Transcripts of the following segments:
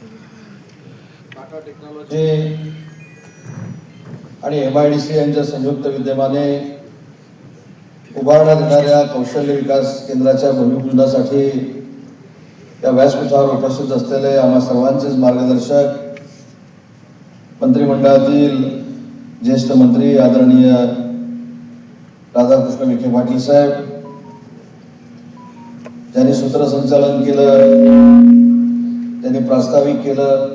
Tata technology. आणि M I D C यांच्या संयुक्त विद्यमाने उभारण्यात येणाऱ्या कौशल्य विकास केंद्राच्या भूमिपूजनासाठी या व्यासपीठावर उपस्थित असलेले आम्हा सर्वांचेच मार्गदर्शक मंत्रिमंडळातील ज्येष्ठ मंत्री आदरणीय राधाकृष्ण विखे पाटील साहेब ज्यांनी सूत्रसंचालन केलं त्यांनी प्रास्ताविक केलं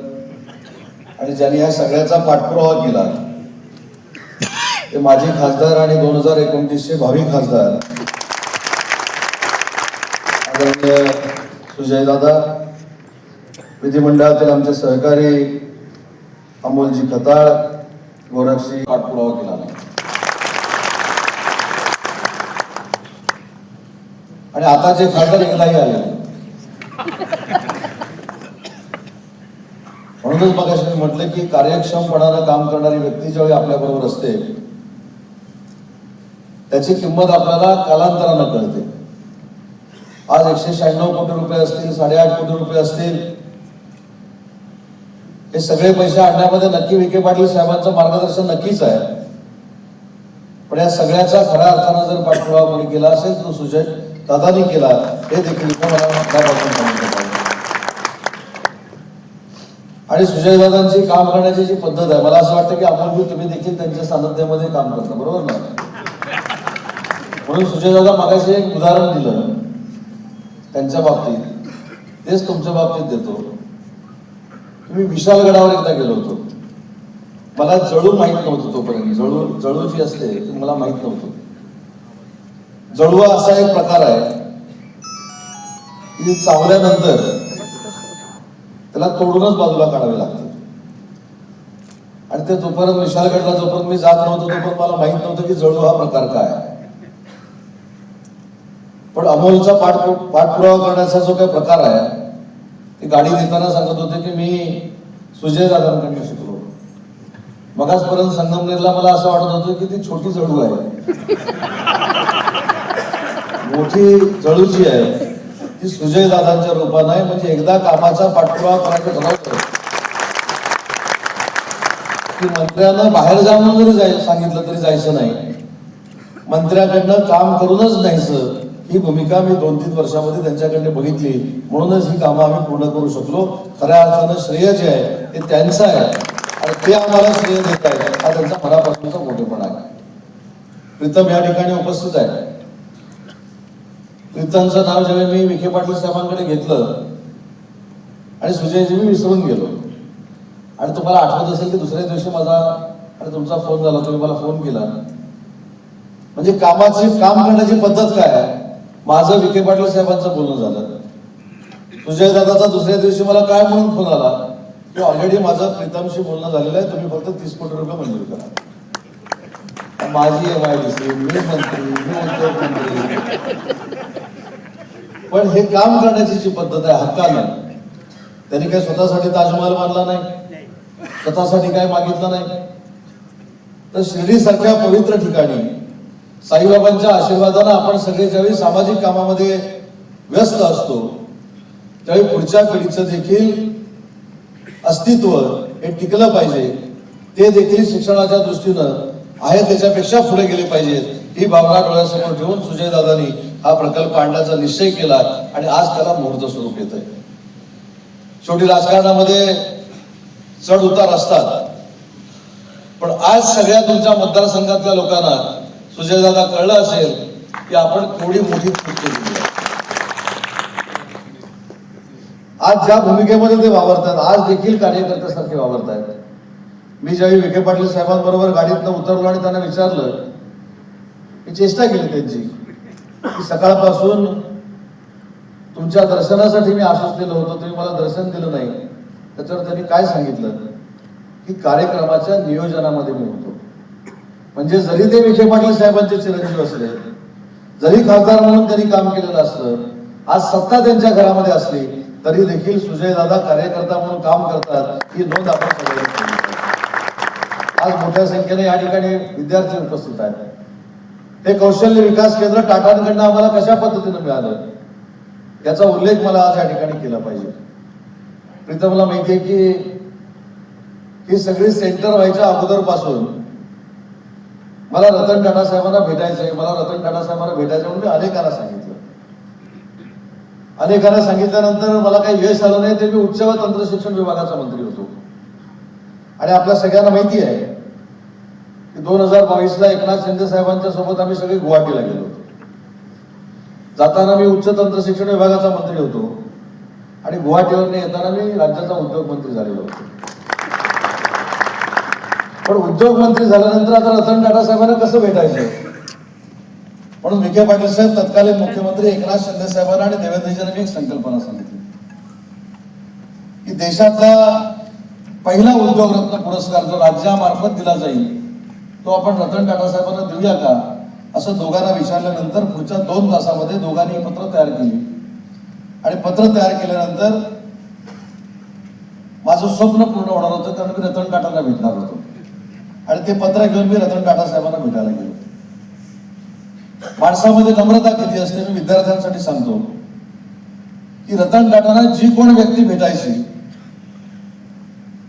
आणि ज्यांनी या सगळ्याचा पाठपुरावा केला ते माजी खासदार आणि दोन हजार एकोणतीसचे भावी खासदार आदरणीय सुजयदादा विधिमंडळातील आमचे सहकारी अमोलजी खताळ गोरक्षी पाठपुरावा केला. नाही आणि आताचे खासदार एकदाही आले नाही. म्हणूनच मग मी म्हटलं की कार्यक्षमपणानं काम करणारी व्यक्ती ज्यावेळी आपल्या बरोबर असते त्याची किंमत आपल्याला कालांतरानं कळते. आज एकशे शहाण्णव कोटी रुपये असतील साडेआठ कोटी रुपये असतील हे सगळे पैसे आणण्यामध्ये नक्की विखे पाटील साहेबांचं मार्गदर्शन नक्कीच आहे. पण या सगळ्याचा खऱ्या अर्थानं जर पाठपुरावा कोणी केला असेल तो सुजय दादानी केला हे देखील इथं मला मनापासून सांगितलं पाहिजे आणि सुजयदादांची काम करण्याची जी पद्धत आहे मला असं वाटतं की आपण तुम्ही देखील त्यांच्या सानिध्यामध्ये काम करता बरोबर ना? म्हणून सुजयदादा मागाशी एक उदाहरण दिलं. त्यांच्या बाबतीत. तेच तुमच्या बाबतीत देतो. की मी विशालगडावर एकदा गेलो होतो. मला जळू माहीत नव्हतं तोपर्यंत. जळू जळू जी असते ती मला माहीत नव्हतं. जळुवा असा एक प्रकार आहे. की चावल्यानंतर त्याला तोडूनच बाजूला काढावे लागते. आणि ते जोपर्यंत विशालगडला जोपर्यंत मी जात नव्हतो तोपर्यंत मला माहीत नव्हतं की जळू हा प्रकार काय आहे. पण अमोलचा पाठ पाठपुरावा करण्याचा जो काही प्रकार आहे ती गाडी देताना सांगत होते की मी सुजय दादांकडून शिकलो. मग आजपर्यंत संगमनेरला मला असं वाटत होतं की ती छोटी जळू आहे. मोठी जळू जी आहे. ती सुजय दादांच्या रूपानं आहे म्हणजे एकदा कामाचा पाठपुरावा करायचं ठरवतो की मंत्र्यांना बाहेर जाऊन जरी जाय सांगितलं तरी जायचं नाही. मंत्र्याकडनं काम करूनच न्यायचं ही भूमिका मी दोन तीन वर्षामध्ये त्यांच्याकडे बघितली. म्हणूनच ही कामं आम्ही पूर्ण करू शकलो. खऱ्या अर्थानं श्रेय जे आहे ते त्यांचं आहे. आणि ते आम्हाला श्रेय देत आहेत. हा त्यांचा मनापासूनचा मोठेपणा आहे. प्रीतम या ठिकाणी उपस्थित आहे. प्रीतमचं नाव जेव्हा मी विखे पाटील साहेबांकडे घेतलं आणि सुजयजी मी विसरून गेलो. आणि तुम्हाला आठवत असेल की दुसऱ्या दिवशी माझा आणि तुमचा फोन झाला तुम्ही मला फोन केला. म्हणजे कामाची काम करण्याची पद्धत काय आहे? माझं विखे पाटील साहेबांचं बोलणं झालं. सुजय दादाचा दुसऱ्या दिवशी मला काय म्हणून फोन आला? की ऑलरेडी माझं प्रीतमशी बोलणं झालेलं आहे तुम्ही फक्त तीस कोटी रुपये मंजूर करा. माझी एम आय डी सी मी मंत्री मी उद्योगमंत्री. पण हे काम करण्याची जी पद्धत आहे हक्कानं त्यांनी काही स्वतःसाठी ताजमहल बांधला नाही. स्वतःसाठी काय मागितलं नाही. तर शिर्डी सारख्या पवित्र ठिकाणी साईबाबांच्या आशीर्वादानं आपण सगळे ज्यावेळी सामाजिक कामामध्ये व्यस्त असतो त्यावेळी पुढच्या पिढीचं देखील अस्तित्व हे टिकलं पाहिजे. ते देखील शिक्षणाच्या दृष्टीनं आहे त्याच्यापेक्षा पुढे गेले पाहिजेत. ही भावना डोळ्यासमोर ठेवून सुजयदादांनी हा प्रकल्प आणण्याचा निश्चय केला आणि आज त्याला मुहूर्त स्वरूप येत आहे शेवटी राजकारणामध्ये चढ उतार असतात. पण आज सगळ्या तुमच्या मतदारसंघातल्या लोकांना सुजयदादा कळलं असेल की आपण केवढी मोठी चूक केली आज ज्या भूमिकेमध्ये ते वावरतात आज देखील कार्यकर्त्यासारखे वावरत आहेत मी ज्यावेळी विखे पाटील साहेबांबरोबर गाडीतनं उतरलो आणि त्यांना विचारलं मी चेष्टा केली त्यांची. सकाळपासून तुमच्या दर्शनासाठी मी आश्वसलेलो होतो तुम्ही मला दर्शन दिलं नाही. त्याच्यावर त्यांनी काय सांगितलं? की कार्यक्रमाच्या नियोजनामध्ये मी होतो. म्हणजे जरी ते विखे पाटील साहेबांचे चिरंजीव असले जरी खासदार म्हणून त्यांनी काम केलेलं असलं आज सत्ता त्यांच्या घरामध्ये असली तरी देखील सुजयदादा कार्यकर्ता म्हणून काम करतात ही नोंद आपण आज मोठ्या संख्येने या ठिकाणी विद्यार्थी उपस्थित आहेत. हे कौशल्य विकास केंद्र टाटांकडनं आम्हाला कशा पद्धतीनं मिळालं? याचा उल्लेख मला आज या ठिकाणी केला पाहिजे. प्रीतमला माहिती आहे की ही सगळी सेंटर व्हायच्या अगोदरपासून मला रतन टाटा साहेबांना भेटायचं आहे. मला रतन टाटा साहेबांना भेटायचं म्हणून मी अनेकांना सांगितलं. अनेकांना सांगितल्यानंतर मला काही यश आलं नाही ते मी उच्च व तंत्र शिक्षण विभागाचा मंत्री होतो. आणि आपल्या सगळ्यांना माहिती आहे दोन हजार बावीसला एकनाथ शिंदे साहेबांच्या सोबत आम्ही सगळे गुवाहाटीला गेलो जाताना मी उच्च तंत्र शिक्षण विभागाचा मंत्री होतो. आणि गुवाहाटीवरून येताना मी राज्याचा उद्योग मंत्री झालेलो होतो. पण उद्योग मंत्री झाल्यानंतर आता रतन टाटा साहेबांना कसं भेटायचं? म्हणून विखे पाटील साहेब तत्कालीन मुख्यमंत्री एकनाथ शिंदे साहेबांना आणि देवेंद्रजींना एक संकल्पना सांगितली. की देशातला पहिला उद्योग रत्न पुरस्कार जो राज्यामार्फत दिला जाईल तो आपण रतन टाटा साहेबांना देऊया का? असं दोघांना विचारल्यानंतर पुढच्या दोन तासामध्ये दोघांनी पत्र तयार केली. आणि पत्र तयार केल्यानंतर माझं स्वप्न पूर्ण होणार होतं कारण मी रतन टाटांना भेटणार होतो. आणि ते पत्र घेऊन मी रतन टाटा साहेबांना भेटायला गेलो. माणसामध्ये नम्रता किती असते मी विद्यार्थ्यांसाठी सांगतो. की रतन टाटांना जी कोण व्यक्ती भेटायची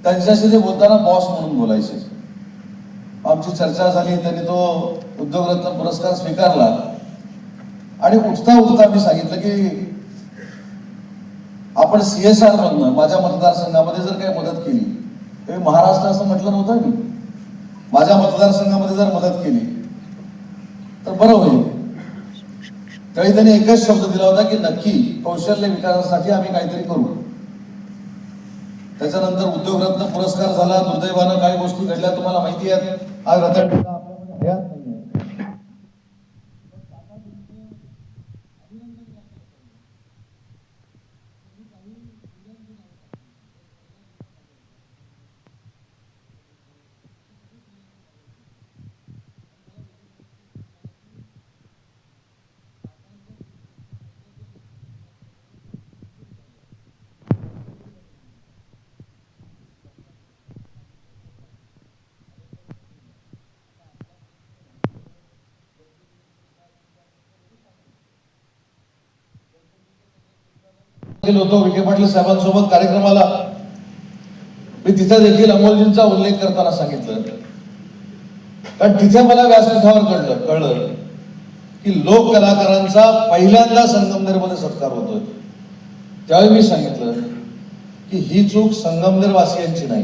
त्यांच्याशी ते बोलताना बॉस म्हणून बोलायचे. आमची चर्चा झाली त्यांनी तो उद्योगरत्न पुरस्कार स्वीकारला. आणि उठता उठता मी सांगितलं की आपण सीएसआर मधनं माझ्या मतदारसंघामध्ये जर काही मदत केली तर महाराष्ट्र असं म्हटलं नव्हतं मी. माझ्या मतदारसंघामध्ये जर मदत केली तर बरं होईल. त्यावेळी त्यांनी एकच शब्द दिला होता की नक्की कौशल्य विकासासाठी आम्ही काहीतरी करू. त्याच्यानंतर उद्योगरत्न पुरस्कार झाला दुर्दैवानं काही गोष्टी घडल्या तुम्हाला माहिती आहेत. आज रतन टाटा आपल्यामध्ये हयात नाहीये. गेलो होतो विखे पाटील साहेबांसोबत कार्यक्रमाला. मी तिथे देखील अमोलजींचा उल्लेख करताना सांगितलं. कारण तिथे मला व्यासपीठावर कळलं कळलं की लोक कलाकारांचा पहिल्यांदा संगमनेरमध्ये सत्कार होतोय. त्यावेळी मी सांगितलं की ही चूक संगमनेरवासियांची नाही.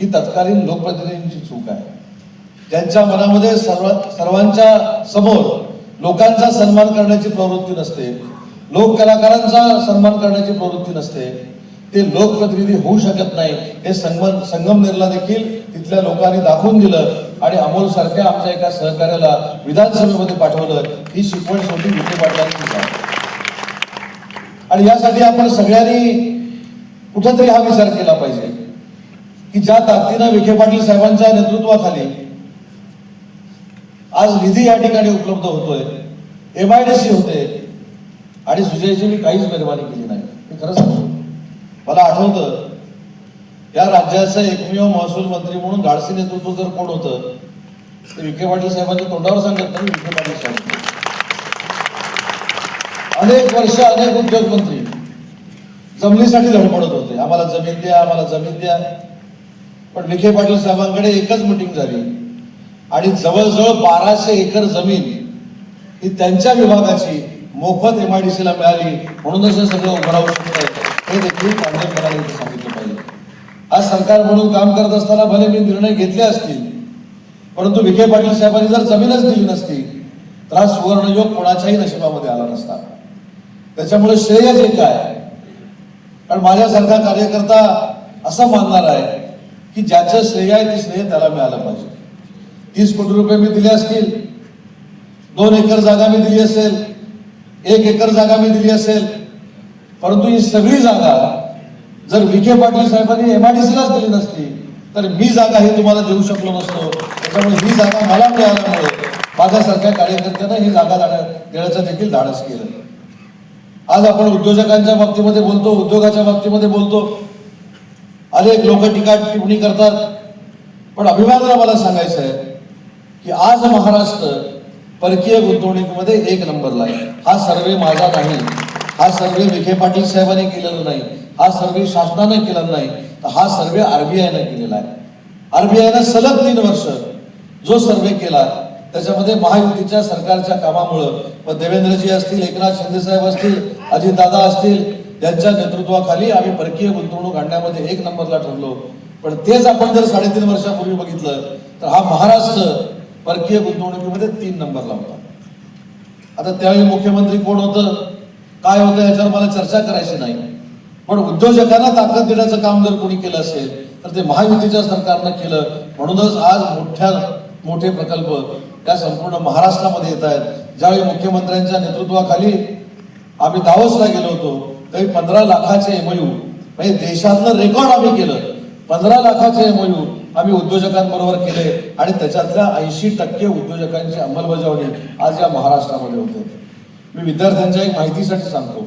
ही तत्कालीन लोकप्रतिनिधींची चूक आहे. ज्यांच्या मनामध्ये सर्व सर्वांच्या समोर लोकांचा सन्मान करण्याची प्रवृत्ती नसते लोक कलाकारांचा सन्मान करण्याची प्रवृत्ती नसते. ते लोकप्रतिनिधी होऊ शकत नाही. हे संगम संगमनेरला देखील तिथल्या लोकांनी दाखवून दिलं आणि अमोल सारख्या आमच्या एका सहकार्याला विधानसभेमध्ये पाठवलं. ही शिकवण शेवटी विखे पाटलांची आणि यासाठी आपण सगळ्यांनी कुठंतरी हा विचार केला पाहिजे की ज्या ताकदीनं विखे पाटील साहेबांच्या नेतृत्वाखाली आज निधी या ठिकाणी उपलब्ध होतोय एम आय डी होते आणि सुजयची मी काहीच मेहरबानी केली नाही. मी खरं सांगतो. मला आठवतं या राज्याचं एकमेव महसूल मंत्री म्हणून गाडसे नेतृत्व जर कोण होतं ते विखे पाटील साहेबांच्या तोंडावर सांगत नाही विखे पाटील साहेब. अनेक वर्ष अनेक उद्योगमंत्री जमिनीसाठी धडपडत होते. आम्हाला जमीन द्या आम्हाला जमीन द्या. पण विखे पाटील साहेबांकडे एकच मिटिंग झाली. आणि जवळजवळ बाराशे एकर जमीन ही त्यांच्या विभागाची मोफत एम आय डी सीला मिळाली. म्हणूनच हे सगळं उभं राहू शकतं. हे देखील पांडेकरांनी सांगितलं पाहिजे. आज सरकार म्हणून काम करत असताना भले मी निर्णय घेतले असतील परंतु विखे पाटील साहेबांनी जर जमीनच दिली नसती तर हा सुवर्णयोग कोणाच्याही नशिबामध्ये आला नसता. त्याच्यामुळे श्रेय जे काय कारण माझ्यासारखा कार्यकर्ता असं मानणार आहे की ज्याचं श्रेय आहे ते श्रेय त्याला मिळालं पाहिजे. तीस कोटी रुपये मी दिले असतील दोन एकर जागा मी दिली असेल एक एकर जागा मी दिली असेल. परंतु ही सगळी जागा जर विखे पाटील साहेबांनी एमआयडीसीलाच दिली नसती तर मी जागा ही तुम्हाला देऊ शकलो नसतो. त्याच्यामुळे ही जागा मला मिळाल्यामुळे माझ्यासारख्या कार्यकर्त्यांना ही जागा देण्याचं देखील धाडस केलं. आज आपण उद्योजकांच्या बाबतीमध्ये बोलतो उद्योगाच्या बाबतीमध्ये बोलतो. अनेक लोक टीका टिप्पणी करतात. पण अभिमानाला मला सांगायचं आहे की आज महाराष्ट्र परकीय गुंतवणुकीमध्ये एक नंबरला आहे हा सर्वे माझा नाही. हा सर्वे विखे पाटील साहेबांनी केलेला नाही. हा सर्वे शासनाने केला नाही. तर हा सर्वे आरबीआयनं केलेला आहे. आरबीआयनं सलग तीन वर्ष जो सर्वे केला त्याच्यामध्ये महायुतीच्या सरकारच्या कामामुळं मग देवेंद्रजी असतील एकनाथ शिंदे साहेब असतील अजितदादा असतील यांच्या नेतृत्वाखाली आम्ही परकीय गुंतवणूक आणण्यामध्ये एक नंबरला ठरलो. पण तेच आपण जर साडेतीन वर्षापूर्वी बघितलं तर हा महाराष्ट्र परकीय गुंतवणुकीमध्ये तीन नंबरला होता आता त्यावेळी मुख्यमंत्री कोण होतं? काय होतं याच्यावर मला चर्चा करायची नाही. पण उद्योजकांना ताकद देण्याचं काम जर कोणी केलं असेल तर ते महायुतीच्या सरकारनं केलं. म्हणूनच आज मोठ्या मोठे प्रकल्प या संपूर्ण महाराष्ट्रामध्ये येत आहेत. ज्यावेळी मुख्यमंत्र्यांच्या नेतृत्वाखाली आम्ही दावोसला गेलो होतो काही पंधरा लाखाचे एमयू म्हणजे देशातलं रेकॉर्ड आम्ही केलं. पंधरा लाखाचे एमओयू आम्ही उद्योजकांबरोबर केले आणि त्याच्यातल्या ऐंशी टक्के उद्योजकांची अंमलबजावणी आज या महाराष्ट्रामध्ये होते. मी विद्यार्थ्यांच्या एक माहितीसाठी सांगतो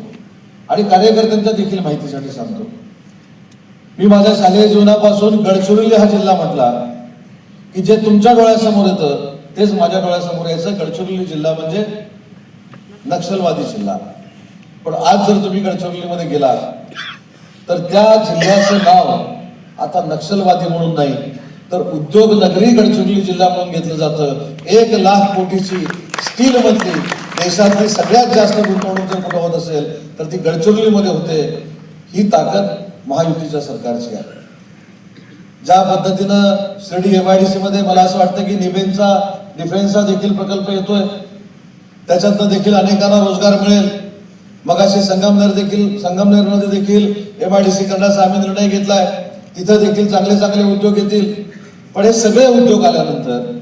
आणि कार्यकर्त्यांच्या देखील माहितीसाठी सांगतो. मी माझ्या शालेय जीवनापासून गडचिरोली हा जिल्हा म्हटला की जे तुमच्या डोळ्यासमोर येतं तेच माझ्या डोळ्यासमोर यायचं. गडचिरोली जिल्हा म्हणजे नक्षलवादी जिल्हा. पण आज जर तुम्ही गडचिरोलीमध्ये गेला तर त्या जिल्ह्याचं नाव आता नक्षलवादी म्हणून नाही तर उद्योग नगरी गडचिरोली जिल्हा म्हणून घेतलं जातं. एक लाख कोटीची स्टील मधली देशातली सगळ्यात जास्त गुंतवणूक जर कुठं होत असेल तर ती गडचिरोलीमध्ये होते. ही ताकद महायुतीच्या सरकारची आहे. ज्या पद्धतीनं शिर्डी एमआयडीसी मध्ये मला असं वाटतं की निबेनचा डिफेन्सचा देखील प्रकल्प येतोय. त्याच्यातनं देखील अनेकांना रोजगार मिळेल. मगाशी संगमनेर देखील संगमनेरमध्ये देखील एमआयडीसी करण्याचा आम्ही निर्णय घेतलाय. तिथं देखील चांगले चांगले उद्योग येतील. पण हे सगळे उद्योग आल्यानंतर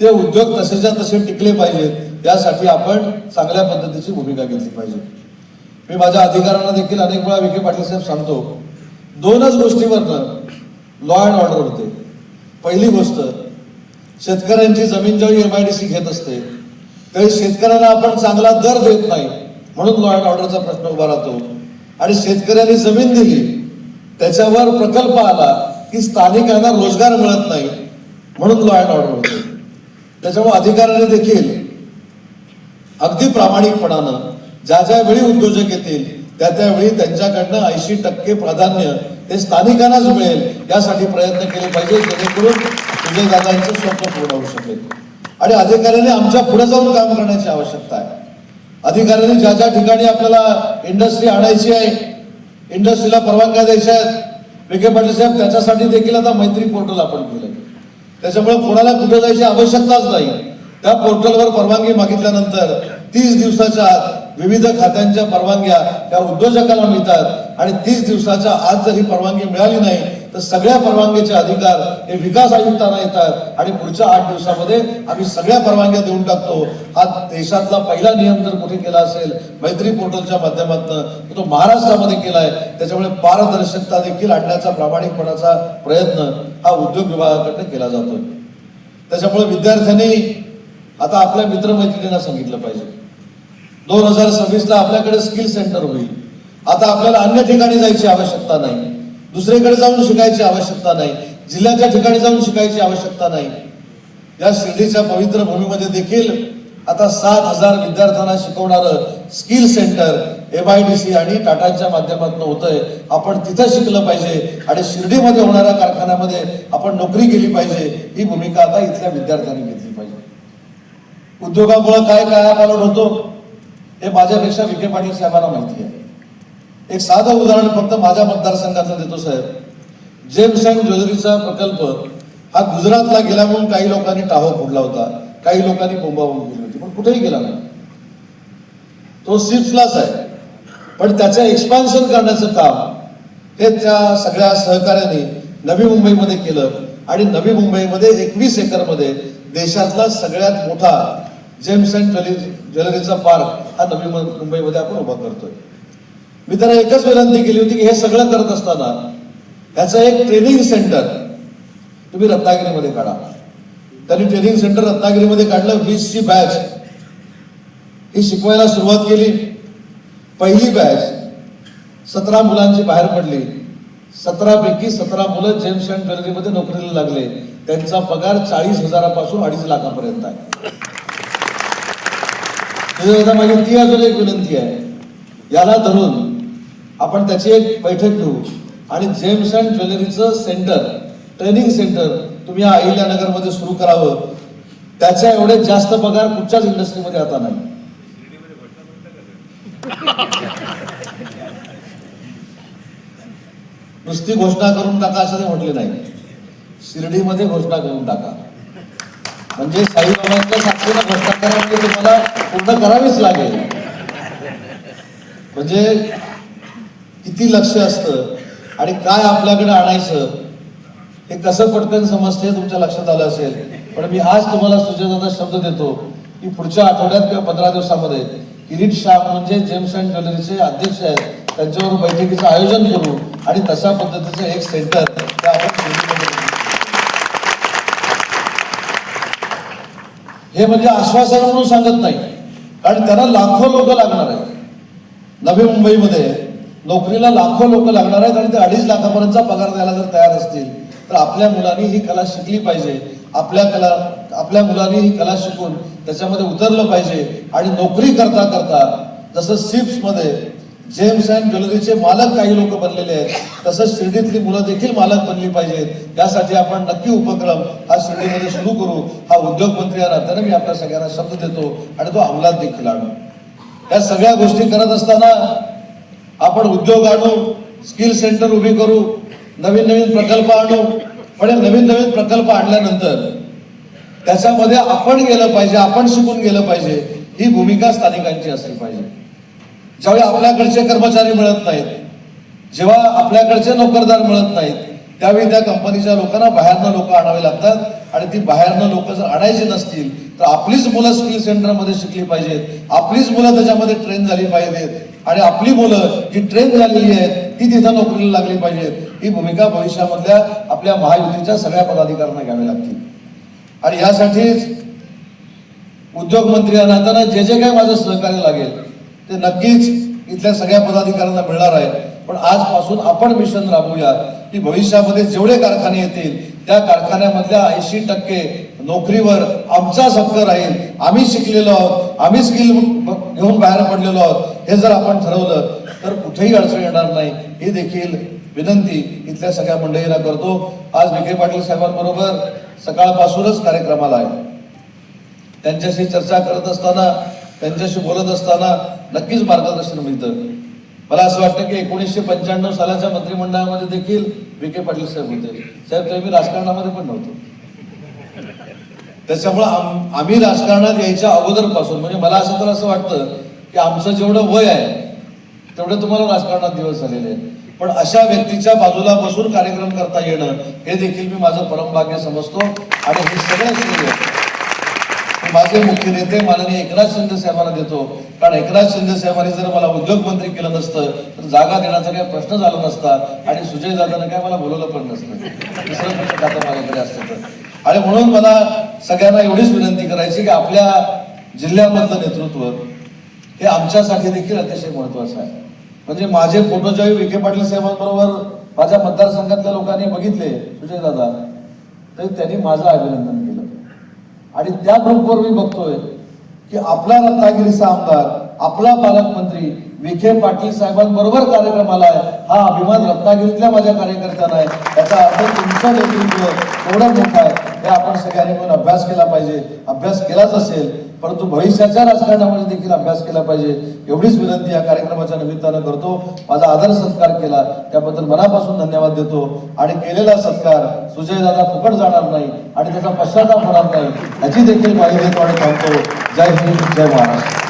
ते उद्योग तसेच्या तसे टिकले पाहिजेत यासाठी आपण चांगल्या पद्धतीची भूमिका घेतली पाहिजे. मी माझ्या अधिकाऱ्यांना देखील अनेक वेळा विखे पाटील साहेब सांगतो दोनच गोष्टीवरनं लॉ अँड ऑर्डर होते. पहिली गोष्ट शेतकऱ्यांची जमीन ज्यावेळी सी घेत असते त्यावेळी शेतकऱ्यांना आपण चांगला दर देत नाही म्हणून लॉ अँड ऑर्डरचा प्रश्न उभा राहतो. आणि शेतकऱ्यांनी जमीन दिली त्याच्यावर प्रकल्प आला की स्थानिकांना रोजगार मिळत नाही म्हणून लॉ अँड ऑर्डर होते. त्याच्यामुळे अधिकाऱ्याने देखील अगदी प्रामाणिकपणानं ज्या ज्या वेळी उद्योजक येतील त्या त्यावेळी त्यांच्याकडनं ऐंशी टक्के प्राधान्य ते स्थानिकांनाच मिळेल यासाठी प्रयत्न केले पाहिजे जेणेकरून विजयदादांचं स्वप्न पूर्ण होऊ शकेल. आणि अधिकाऱ्यांनी आमच्या पुढे जाऊन काम करण्याची आवश्यकता आहे. अधिकाऱ्यांनी ज्या ज्या ठिकाणी आपल्याला इंडस्ट्री आणायची आहे इंडस्ट्रीला परवानग्या द्यायच्या आहेत विखे पाटील साहेब त्याच्यासाठी देखील आता मैत्री पोर्टल आपण केलं त्याच्यामुळे कोणाला कुठे जायची आवश्यकताच नाही. त्या पोर्टलवर परवानगी मागितल्यानंतर तीस दिवसाच्या आत विविध खात्यांच्या परवानग्या त्या उद्योजकाला मिळतात. आणि तीस दिवसाच्या आज जर ही परवानगी मिळाली नाही तर सगळ्या परवानगीचे अधिकार हे विकास आयुक्तांना येतात. आणि पुढच्या आठ दिवसामध्ये आम्ही सगळ्या परवानग्या देऊन टाकतो. हा देशातला पहिला नियम जर कुठे केला असेल मैत्री पोर्टलच्या माध्यमातून तो महाराष्ट्रामध्ये केलाय. त्याच्यामुळे पारदर्शकता देखील आणण्याचा प्रामाणिकपणाचा प्रयत्न हा उद्योग विभागाकडनं केला जातोय. त्याच्यामुळे विद्यार्थ्यांनी आता आपल्या मित्रमैत्रिणींना सांगितलं पाहिजे. दोन हजार सव्वीसला आपल्याकडे स्किल सेंटर होईल. आता आपल्याला अन्य ठिकाणी जायची आवश्यकता नाही. दुसरीकडे जाऊन शिकायची आवश्यकता नाही. जिल्ह्याच्या ठिकाणी जाऊन शिकायची आवश्यकता नाही. या शिर्डीच्या पवित्र भूमीमध्ये देखील आता सात हजार विद्यार्थ्यांना शिकवणारं skill centre M I D C आणि टाटांच्या माध्यमातून होतंय. आपण तिथं शिकलं पाहिजे आणि शिर्डीमध्ये होणाऱ्या कारखान्यामध्ये आपण नोकरी केली पाहिजे. ही भूमिका आता इथल्या विद्यार्थ्यांनी घेतली पाहिजे. उद्योगामुळे काय काय पालट होतो? हे माझ्यापेक्षा विखे पाटील साहेबांना माहिती आहे. एक साधं उदाहरण फक्त माझ्या मतदारसंघातलं देतो साहेब. जेम्स अँड ज्वेलरीचा प्रकल्प हा गुजरातला गेला म्हणून काही लोकांनी टाहो फोडला होता काही लोकांनी बोंबाबोंब केली होती पण कुठेही गेला नाही. तो सिप्सलाच आहे पण त्याचं एक्सपान्शन करण्याचं काम हे त्या सगळ्या सहकार्याने नवी मुंबईमध्ये केलं आणि नवी मुंबईमध्ये एकवीस एकरमध्ये देशातला सगळ्यात मोठा जेम्स अँड ज्वेलरी ज्वेलरीचा पार्क हा नवी मुंबईमध्ये आपण उभा करतोय. मी त्यांना एकच विनंती केली होती की हे सगळं करत असताना ह्याचं एक ट्रेनिंग सेंटर तुम्ही रत्नागिरीमध्ये काढा. त्यांनी ट्रेनिंग सेंटर रत्नागिरीमध्ये काढलं वीसची बॅच ही शिकवायला सुरुवात केली. पहिली बॅच सतरा मुलांची बाहेर पडली. सतरापैकी सतरा मुलं जेम्स अँड ज्वेलरीमध्ये नोकरीला लागले. त्यांचा पगार चाळीस हजारापासून अडीच लाखापर्यंत आहे. त्याच्यात आता माझी ती अजून एक विनंती आहे. याला धरून आपण त्याची एक बैठक घेऊ. आणि जेम्स अँड ज्वेलरीचं सेंटर ट्रेनिंग सेंटर तुम्ही अहिल्यानगरमध्ये सुरू करावं. त्याच्या एवढे जास्त पगार कुठच्याच इंडस्ट्रीमध्ये आता नाही. नुसती घोषणा करून टाका असं ते म्हटले नाही. शिर्डीमध्ये घोषणा करून टाका. म्हणजे साईबाबांच्या साक्षीनं घोषणा म्हणजे तुम्हाला पूर्ण करावीच लागेल. म्हणजे किती लक्ष असतं आणि काय आपल्याकडे आणायचं हे कसं पटकन समजते तुमच्या लक्षात आलं असेल. पण मी आज तुम्हाला सुचवताना शब्द देतो की पुढच्या आठवड्यात किंवा पंधरा दिवसामध्ये किरीट शाह म्हणजे जेम्स अँड ज्वेलरीचे अध्यक्ष आहेत. त्यांच्यावर बैठकीचं आयोजन करू आणि तशा पद्धतीचं एक सेंटर ते आपण शिर्डीमध्ये करू. हे म्हणजे आश्वासन म्हणून सांगत नाही. कारण त्यांना लाखो लोक लागणार आहेत. नवी मुंबईमध्ये नोकरीला लाखो लोक लागणार आहेत आणि ते अडीच लाखापर्यंतचा पगार द्यायला जर तयार असतील तर आपल्या मुलांनी ही कला शिकली पाहिजे. आपल्या कला आपल्या मुलांनी ही कला शिकून त्याच्यामध्ये उतरलं पाहिजे. आणि नोकरी करता करता जसं सिप्समध्ये जेम्स अँड ज्वेलरीचे मालक काही लोक बनलेले आहेत. तसंच शिर्डीतली मुलं देखील मालक बनली पाहिजेत. यासाठी आपण नक्की उपक्रम हा शिर्डीमध्ये सुरू करू. हा उद्योग मंत्री या नात्याने मी आपल्या सगळ्यांना शब्द देतो आणि तो अंमलात देखील आणू. या सगळ्या गोष्टी करत असताना आपण उद्योग आणू स्किल सेंटर उभी करू नवीन नवीन प्रकल्प आणू. पण नवीन नवीन प्रकल्प आणल्यानंतर त्याच्यामध्ये आपण गेलं पाहिजे आपण शिकून गेलं पाहिजे ही भूमिका स्थानिकांची असली पाहिजे. ज्यावेळी आपल्याकडचे कर्मचारी मिळत नाहीत जेव्हा आपल्याकडचे नोकरदार मिळत नाहीत त्यावेळी त्या कंपनीच्या लोकांना बाहेरनं लोक आणावे लागतात. आणि ती बाहेरनं लोक जर आणायची नसतील तर आपलीच मुलं स्किल सेंटरमध्ये शिकली पाहिजेत. आपलीच मुलं त्याच्यामध्ये ट्रेन झाली पाहिजेत. आणि आपली मुलं जी ट्रेन झालेली आहेत ती तिथं नोकरीला लागली पाहिजेत. ही भूमिका भविष्यामधल्या आपल्या महायुतीच्या सगळ्या पदाधिकाऱ्यांना घ्यावी लागतील. आणि यासाठीच उद्योग मंत्री या नात्यानं जे जे काही माझं सहकार्य लागेल ते नक्कीच इथल्या सगळ्या पदाधिकाऱ्यांना मिळणार आहे. पण आजपासून आपण मिशन राबवूया की भविष्यामध्ये जेवढे कारखाने येतील त्या कारखान्यामधल्या ऐंशी टक्के नोकरीवर आमचाच हक्क राहील. आम्ही शिकलेलो आहोत आम्ही स्किल घेऊन बाहेर पडलेलो आहोत हे जर आपण ठरवलं तर कुठेही अडचण येणार नाही. ही देखील विनंती इथल्या सगळ्या मंडळींना करतो. आज विखे पाटील साहेबांबरोबर सकाळपासूनच कार्यक्रमाला आहे. त्यांच्याशी चर्चा करत असताना त्यांच्याशी बोलत असताना नक्कीच मार्गदर्शन मिळतं. मला असं वाटतं की एकोणीसशे पंच्याण्णव सालाच्या मंत्रिमंडळामध्ये देखील विखे पाटील साहेब होते. साहेब तेव्हा मी राजकारणामध्ये पण नव्हतो. त्याच्यामुळं आम- आम्ही राजकारणात यायच्या अगोदरपासून म्हणजे मला असं तर असं वाटतं की आमचं जेवढं वय आहे तेवढं तुम्हाला राजकारणात दिवस झालेले आहेत. पण अशा व्यक्तीच्या बाजूला बसून कार्यक्रम करता येणं हे देखील मी माझं परमभाग्य समजतो. आणि हे सगळं श्रेय माझे मुख्य नेते माननीय एकनाथ शिंदे साहेबांना देतो. कारण एकनाथ शिंदे साहेबांनी जर मला उद्योगमंत्री केलं नसतं तर जागा देण्याचा काही प्रश्न झाला नसता आणि सुजय दादानं काय मला बोलवलं पण नसतं. दुसरं प्रश्न आता माझ्याकडे असतं तर. आणि म्हणून मला सगळ्यांना एवढीच विनंती करायची की आपल्या जिल्ह्यामधलं नेतृत्व हे आमच्यासाठी देखील अतिशय महत्वाचं आहे. म्हणजे माझे फोटो ज्यावेळी विखे पाटील साहेबांबरोबर माझ्या मतदारसंघातल्या लोकांनी बघितले सुजय दादा तर त्यांनी माझं अभिनंदन केलं. आणि त्या ग्रुपवर मी बघतोय की आपला रत्नागिरीचा आमदार आपला पालकमंत्री विखे पाटील साहेबांबरोबर कार्यक्रमाला आहे हा अभिमान रत्नागिरीतल्या माझ्या कार्यकर्त्यांना आहे. त्याचा अर्थ तुमचं नेतृत्व एवढं मोठं आहे. हे आपण सगळ्यांनी पण अभ्यास केला पाहिजे. अभ्यास केलाच असेल परंतु भविष्याच्या राजकारणामध्ये देखील अभ्यास केला पाहिजे. एवढीच विनंती या कार्यक्रमाच्या निमित्तानं करतो. माझा आदर सत्कार केला. त्याबद्दल मनापासून धन्यवाद देतो. आणि केलेला सत्कार सुजयदादा फुकट जाणार नाही आणि त्याचा पश्चाताप होणार नाही याची देखील माहिती देतो आणि थांबतो जय हिंद जय महाराष्ट्र.